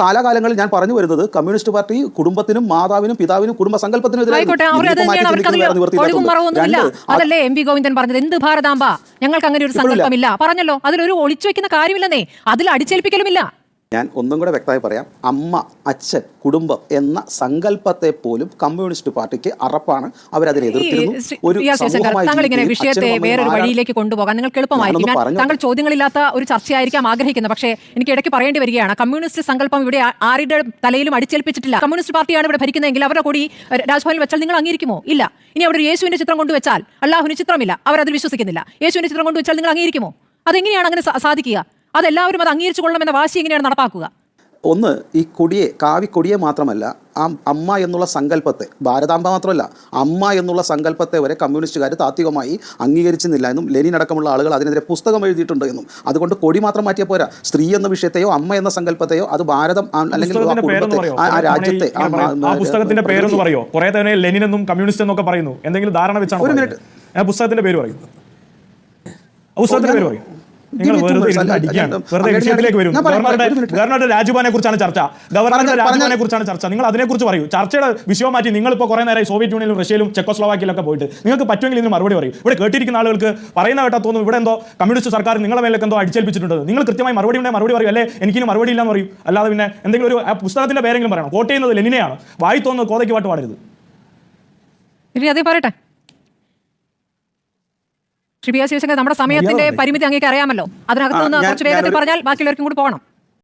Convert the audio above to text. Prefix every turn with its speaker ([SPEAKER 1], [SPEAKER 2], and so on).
[SPEAKER 1] കാലാകാലങ്ങളിൽ ഞാൻ പറഞ്ഞു വരുന്നത് കമ്മ്യൂണിസ്റ്റ് പാർട്ടി കുടുംബത്തിനും മാതാവിനും പിതാവിനും കുടുംബ സങ്കല്പത്തിനും
[SPEAKER 2] അതല്ലേ എം ഗോവിന്ദൻ പറഞ്ഞത്. എന്ത് ഭാരതാംബ? ഞങ്ങൾക്ക് അങ്ങനെ ഒരു. സങ്കല്പമില്ല. പറഞ്ഞല്ലോ. അതിലൊരു ഒളിച്ചു വെക്കുന്ന കാര്യമില്ലെന്നേ. അതിൽ അടിച്ചേൽപ്പിക്കലുമില്ല
[SPEAKER 1] ഞാൻ ഒന്നും കൂടെ വ്യക്തമായി പറയാം. അമ്മ അച്ഛൻ കുടുംബം എന്ന സങ്കല്പത്തെ പോലും കമ്മ്യൂണിസ്റ്റ് പാർട്ടിക്ക് അറപ്പാണ് അവരതിനെ എതിർത്തിരുന്നു. ഒരു
[SPEAKER 2] താങ്കൾ ഇങ്ങനെ വിഷയത്തെ വേറൊരു വഴിയിലേക്ക് കൊണ്ടുപോകാൻ നിങ്ങൾക്ക് എളുപ്പമായിരിക്കും. താങ്കൾ ചോദ്യങ്ങളില്ലാത്ത ഒരു ചർച്ചയായിരിക്കാം ആഗ്രഹിക്കുന്നത്. പക്ഷേ എനിക്ക് ഇടയ്ക്ക് പറയേണ്ടി വരികയാണ്. കമ്മ്യൂണിസ്റ്റ് സങ്കല്പം ഇവിടെ ആരുടെ തലയിലും അടിച്ചേൽപ്പിച്ചിട്ടില്ല. കമ്മ്യൂണിസ്റ്റ് പാർട്ടിയാണ് ഇവിടെ ഭരിക്കുന്നതെങ്കിൽ അവരുടെ കൂടി രാജ്ഭവനിൽ വെച്ചാൽ നിങ്ങൾ അംഗീകരിക്കുമോ? ഇല്ല. ഇനി അവിടെ യേശുവിന്റെ ചിത്രം കൊണ്ടുവച്ചാൽ അള്ളാഹുവിന് ചിത്രമില്ല. അവരതിൽ വിശ്വസിക്കുന്നില്ല. യേശുവിന്റെ ചിത്രം കൊണ്ടുവച്ചാൽ നിങ്ങൾ അംഗീകരിക്കുമോ? അതെങ്ങനെയാണ് അങ്ങനെ സാധിക്കുക? അതെല്ലാവരും അത് അംഗീകരിച്ചു കൊള്ളണമെന്ന വാശി എങ്ങനെയാണ് നടപ്പാക്കുക?
[SPEAKER 1] ഒന്ന് ഈ കൊടിയെ കാവിക്കൊടിയെ മാത്രമല്ല ആ അമ്മ എന്നുള്ള സങ്കല്പത്തെ ഭാരതാംബ മാത്രമല്ല അമ്മ എന്നുള്ള സങ്കല്പത്തെ വരെ കമ്മ്യൂണിസ്റ്റുകാർ താത്വികമായി അംഗീകരിച്ചിരുന്നില്ല എന്നും ലെനിൻ അടക്കമുള്ള ആളുകൾ അതിനെതിരെ പുസ്തകം എഴുതിയിട്ടുണ്ട് എന്നും. അതുകൊണ്ട് കൊടി മാത്രം മാറ്റിയ പോരാ. സ്ത്രീ എന്ന വിഷയത്തെയോ അമ്മ എന്ന സങ്കല്പത്തെയോ അത് ഭാരതം അല്ലെങ്കിൽ ആ കുടുംബത്തെ രാജ്യത്തെ
[SPEAKER 3] ആ പുസ്തകത്തിന്റെ പേരെന്ന് പറയോ? കുറെ തന്നെ ലെനിൻ എന്നും കമ്മ്യൂണിസ്റ്റ് എന്നൊക്കെ പറയുന്നു. എന്തെങ്കിലും ധാരണ വെച്ചാണ്
[SPEAKER 1] ഒരു
[SPEAKER 3] മിനിറ്റ്. പുസ്തകത്തിന്റെ പേര് പറയും. പുസ്തകത്തിന്റെ പേര് പറയും. ഗവർണറുടെ രാജുബാനെ കുറിച്ചാണ് ചർച്ച. ഗവർണറുടെ രാജുബാനെ കുറിച്ചാണ് ചർച്ച. നിങ്ങൾ അതിനെക്കുറിച്ച് പറയൂ. ചർച്ചയുടെ വിഷയം മാറ്റി നിങ്ങൾ ഇപ്പോൾ കുറെ നേരം സോവിയറ്റ് യൂണിയനിലും റഷ്യയിലും ചെക്കോസ്ലോവാക്കിയിലൊക്കെ പോയിട്ട് നിങ്ങൾക്ക് പറ്റുമെങ്കിൽ ഇതിന് മറുപടി പറയും. ഇവിടെ കേട്ടിരിക്കുന്ന ആളുകൾക്ക് പറയുന്ന കേട്ടാ തോന്നുന്നു ഇവിടെ എന്തോ കമ്മ്യൂണിസ്റ്റ് സർക്കാർ നിങ്ങളെ മേലൊക്കെ എന്തോ അടിച്ചേൽപ്പിച്ചിട്ടുണ്ട്. നിങ്ങൾ കൃത്യമായി മറുപടി ഉണ്ടെങ്കിൽ മറുപടി പറയും. അല്ലേ? എനിക്കിനി മറുപടി ഇല്ലാന്ന് പറയും. അല്ലാതെ പിന്നെ എന്തെങ്കിലും ഒരു ആ പുസ്തകത്തിന്റെ പേരെങ്കിലും പറയണം. കോട്ട് ചെയ്യുന്നത് ലെനിനെയാണ്. വായി തോന്നുന്നത് കോതയ്ക്ക് പാട്ട് പാടരുത്.
[SPEAKER 2] ഇനി അതേ പറയട്ടെ. ശ്രീ പി ആർ ശിവശങ്കർ നമ്മുടെ സമയത്തിന്റെ പരിമിതി അങ്ങേക്ക് അറിയാമല്ലോ. അതിനകത്ത് നിന്ന് കുറച്ച് വേഗത്തിൽ പറഞ്ഞാൽ ബാക്കിയുള്ളവർക്കും കൂടി പോകണം.